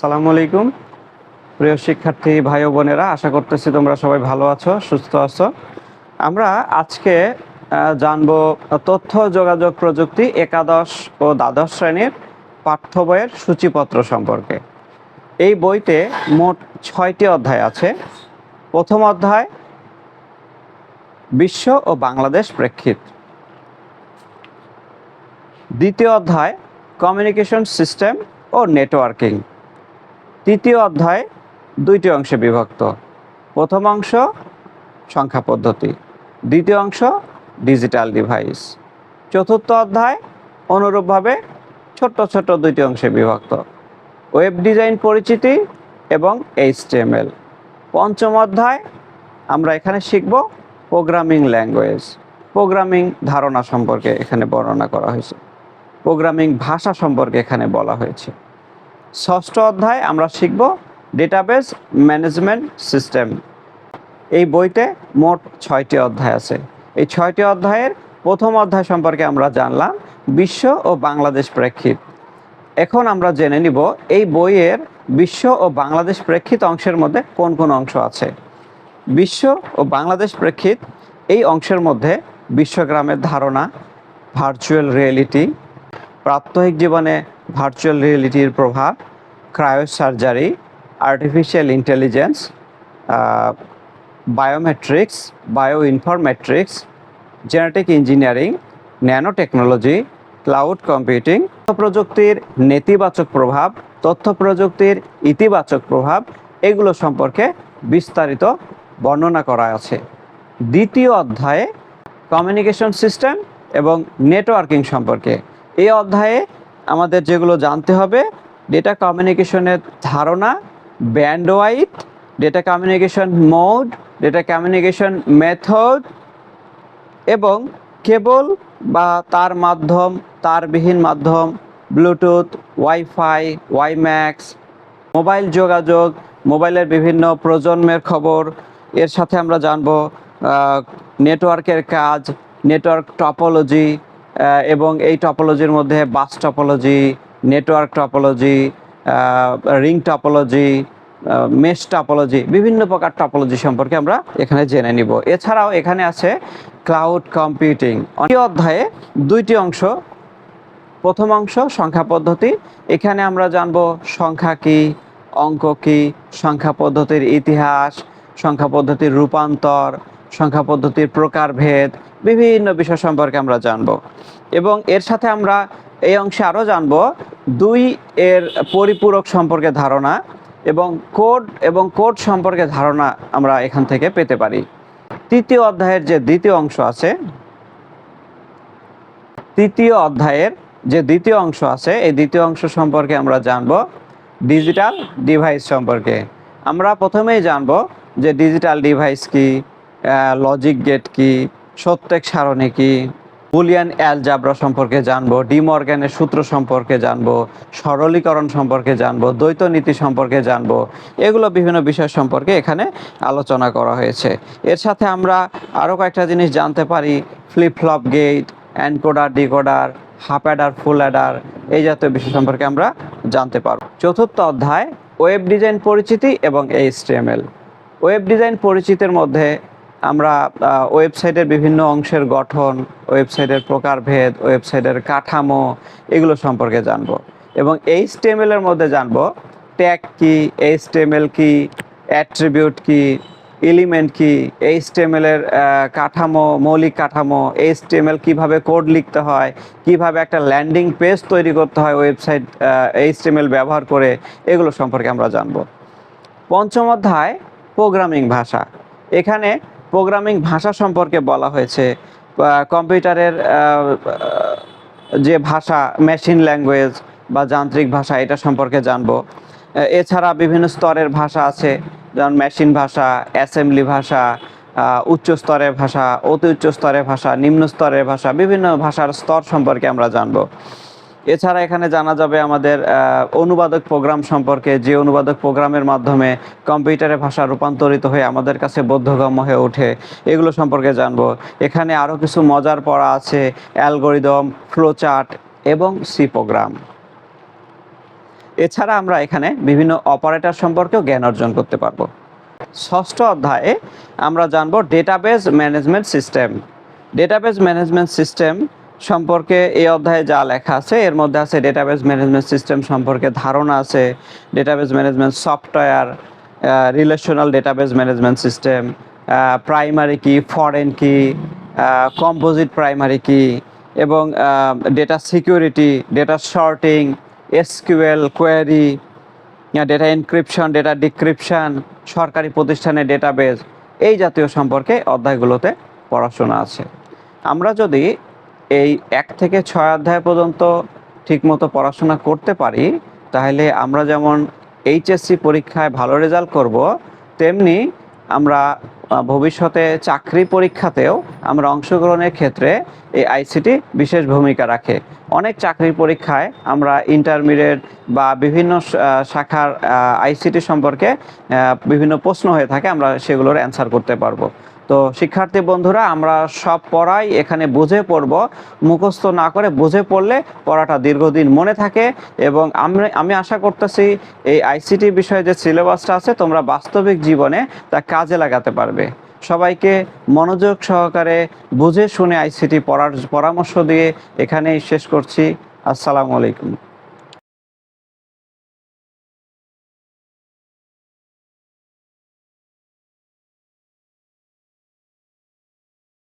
আসসালামু আলাইকুম। প্রিয় শিক্ষার্থী, ভাই বোনেরা, আশা করতেছি তোমরা সবাই ভালো আছো, সুস্থ আছো। আমরা আজকে জানব তথ্য, যোগাযোগ প্রযুক্তি, একাদশ ও দ্বাদশ শ্রেণির পাঠ্য বইয়ের সূচিপত্র সম্পর্কে। এই বইতে মোট ছয়টি অধ্যায় আছে। প্রথম অধ্যায়, বিশ্ব ও বাংলাদেশ প্রেক্ষিত। দ্বিতীয় অধ্যায়, কমিউনিকেশন সিস্টেম ও নেটওয়ার্কিং। তৃতীয় অধ্যায় দুইটি অংশে বিভক্ত। প্রথম অংশ, সংখ্যা পদ্ধতি। দ্বিতীয় অংশ ডিজিটাল ডিভাইস চতুর্থ অধ্যায়, অনুরূপভাবে ছোট্ট ছোট্ট দুইটি অংশে বিভক্ত। ওয়েব ডিজাইন পরিচিতি এবং এইচটিএমএল পঞ্চম অধ্যায়, আমরা এখানে শিখব প্রোগ্রামিং ল্যাঙ্গুয়েজ প্রোগ্রামিং ধারণা সম্পর্কে এখানে বর্ণনা করা হয়েছে। প্রোগ্রামিং ভাষা সম্পর্কে এখানে বলা হয়েছে। ষষ্ঠ অধ্যায় আমরা শিখব ডেটাবেস ম্যানেজমেন্ট সিস্টেম এই বইতে মোট ছয়টি অধ্যায় আছে। এই ছয়টি অধ্যায়ের প্রথম অধ্যায় সম্পর্কে আমরা জানলাম, বিশ্ব ও বাংলাদেশ প্রেক্ষিত। এখন আমরা জেনে নিব এই বইয়ের বিশ্ব ও বাংলাদেশ প্রেক্ষিত অংশের মধ্যে কোন কোন অংশ আছে। বিশ্ব ও বাংলাদেশ প্রেক্ষিত এই অংশের মধ্যে বিশ্বগ্রামের ধারণা ভার্চুয়াল রিয়েলিটি প্রাত্যহিক জীবনে ভার্চুয়াল রিয়েলিটির প্রভাব cryo surgery artificial intelligence biometrics bio informatics genetic engineering nano technology cloud computing তথ্য প্রযুক্তির নেতিবাচক প্রভাব তথ্য প্রযুক্তির ইতিবাচক প্রভাব, এগুলো সম্পর্কে বিস্তারিত বর্ণনা করা আছে। দ্বিতীয় অধ্যায়ে কমিউনিকেশন সিস্টেম এবং নেটওয়ার্কিং সম্পর্কে। এই অধ্যায়ে আমাদের যেগুলো জানতে হবে ডেটা কমিউনিকেশনের ধারণা bandwidth data communication mode data communication method এবং কেবল বা তার মাধ্যম, তারবিহীন মাধ্যম ব্লুটুথ ওয়াইফাই ওয়াইম্যাক্স মোবাইল যোগাযোগ, মোবাইলের বিভিন্ন প্রজন্মের খবর, এর সাথে আমরা জানব নেটওয়ার্কের কাজ নেটওয়ার্ক টপোলজি এবং এই টপোলজির মধ্যে bus topology network topology ring topology mesh topology বিভিন্ন প্রকার টপোলজি সম্পর্কে আমরা এখানে জেনে নিব। এছাড়াও এখানে আছে ক্লাউড কম্পিউটিং অধ্যায়ে দুইটি অংশ। প্রথম অংশ, সংখ্যা পদ্ধতি। এখানে আমরা জানব সংখ্যা কি, অঙ্ক কি, সংখ্যা পদ্ধতির ইতিহাস, সংখ্যা পদ্ধতির রূপান্তর, সংখ্যা পদ্ধতির প্রকারভেদ বিভিন্ন বিষয় সম্পর্কে আমরা জানব। এবং এর সাথে আমরা এই অংশে আরও জানব, দুই এর পরিপূরক সম্পর্কে ধারণা এবং কোড এবং কোড সম্পর্কে ধারণা আমরা এখান থেকে পেতে পারি। তৃতীয় অধ্যায়ের যে দ্বিতীয় অংশ আছে, তৃতীয় অধ্যায়ের যে দ্বিতীয় অংশ আছে, এই দ্বিতীয় অংশ সম্পর্কে আমরা জানব ডিজিটাল ডিভাইস সম্পর্কে। আমরা প্রথমেই জানব যে ডিজিটাল ডিভাইস কি লজিক গেট কি সত্যেক সারণী কি? বুলিয়ান অ্যালজাবরা সম্পর্কে জানব ডিমর্গ্যানের সূত্র সম্পর্কে জানব, সরলীকরণ সম্পর্কে জানব, দ্বৈত নীতি সম্পর্কে জানব, এগুলো বিভিন্ন বিষয় সম্পর্কে এখানে আলোচনা করা হয়েছে। এর সাথে আমরা আরও কয়েকটা জিনিস জানতে পারি flip flop gate encoder decoder half adder full adder এই জাতীয় বিষয় সম্পর্কে আমরা জানতে পারব। চতুর্থ অধ্যায়, ওয়েব ডিজাইন পরিচিতি এবং এইচটিএমএল ওয়েব ডিজাইন পরিচিতির মধ্যে আমরা ওয়েবসাইটের বিভিন্ন অংশের গঠন ওয়েবসাইটের প্রকারভেদ ওয়েবসাইটের কাঠামো এগুলো সম্পর্কে জানব। এবং এইচটিএমএল এর মধ্যে জানব ট্যাগ কি এইচটিএমএল কি অ্যাট্রিবিউট কি এলিমেন্ট কি এইচটিএমএল এর আহ, কাঠামো মৌলিক কাঠামো এইচটিএমএল কীভাবে কোড লিখতে হয় কীভাবে একটা ল্যান্ডিং পেজ তৈরি করতে হয় ওয়েবসাইট এইচটিএমএল ব্যবহার করে এগুলো সম্পর্কে আমরা জানব। পঞ্চম অধ্যায় প্রোগ্রামিং ভাষা। এখানে প্রোগ্রামিং ভাষা সম্পর্কে বলা হয়েছে। কম্পিউটারের যে ভাষা মেশিন ল্যাঙ্গুয়েজ বা যান্ত্রিক ভাষা, এটা সম্পর্কে জানব। এছাড়া বিভিন্ন স্তরের ভাষা আছে, যেমন মেশিন ভাষা অ্যাসেম্বলি ভাষা উচ্চ স্তরের ভাষা, অতি উচ্চ স্তরের ভাষা, নিম্ন স্তরের ভাষা, বিভিন্ন ভাষার স্তর সম্পর্কে আমরা জানব। এছাড়া এখানে জানা যাবে আমাদের অনুবাদক প্রোগ্রাম সম্পর্কে, যে অনুবাদক প্রোগ্রামের মাধ্যমে কম্পিউটারে ভাষা রূপান্তরিত হয়ে আমাদের কাছে বোধগম্য হয়ে ওঠে, এগুলো সম্পর্কে জানব। এখানে আরও কিছু মজার পড়া আছে, অ্যালগোরিদম, ফ্লোচার্ট এবং সি প্রোগ্রাম। এছাড়া আমরা এখানে বিভিন্ন অপারেটর সম্পর্কেও জ্ঞান অর্জন করতে পারব। ষষ্ঠ অধ্যায়ে আমরা জানব database management system. Database management system সম্পর্কে এই অধ্যায়ে যা লেখা আছে, এর মধ্যে আছে ডেটাবেজ ম্যানেজমেন্ট সিস্টেম সম্পর্কে ধারণা আছে database management software relational database management system primary key foreign key composite primary key এবং data security data sorting SQL query data encryption data decryption সরকারি প্রতিষ্ঠানের ডেটাবেজ এই জাতীয় সম্পর্কে অধ্যায়গুলোতে পড়াশোনা আছে। আমরা যদি এই এক থেকে ছয় অধ্যায় পর্যন্ত ঠিকমতো পড়াশোনা করতে পারি, তাহলে আমরা যেমন এইচএসসি পরীক্ষায় ভালো রেজাল্ট করব, তেমনি আমরা ভবিষ্যতে চাকরি পরীক্ষাতেও আমরা অংশগ্রহণের ক্ষেত্রে এই আইসিটি বিশেষ ভূমিকা রাখে। অনেক চাকরির পরীক্ষায় আমরা ইন্টারমিডিয়েট বা বিভিন্ন শাখার আইসিটি সম্পর্কে বিভিন্ন প্রশ্ন হয়ে থাকে, আমরা সেগুলোর অ্যান্সার করতে পারব। তো শিক্ষার্থী বন্ধুরা, আমরা সব পড়াই, এখানে বুঝে পড়ব। মুখস্থ না করে বুঝে পড়লে পড়াটা দীর্ঘদিন মনে থাকে এবং আমি আমি আশা করতেছি এই আইসিটি বিষয়ে যে সিলেবাসটা আছে, তোমরা বাস্তবিক জীবনে তা কাজে লাগাতে পারবে। সবাইকে মনোযোগ সহকারে বুঝে শুনে আইসিটি পড়ার পরামর্শ দিয়ে এখানেই শেষ করছি। আসসালামু আলাইকুম।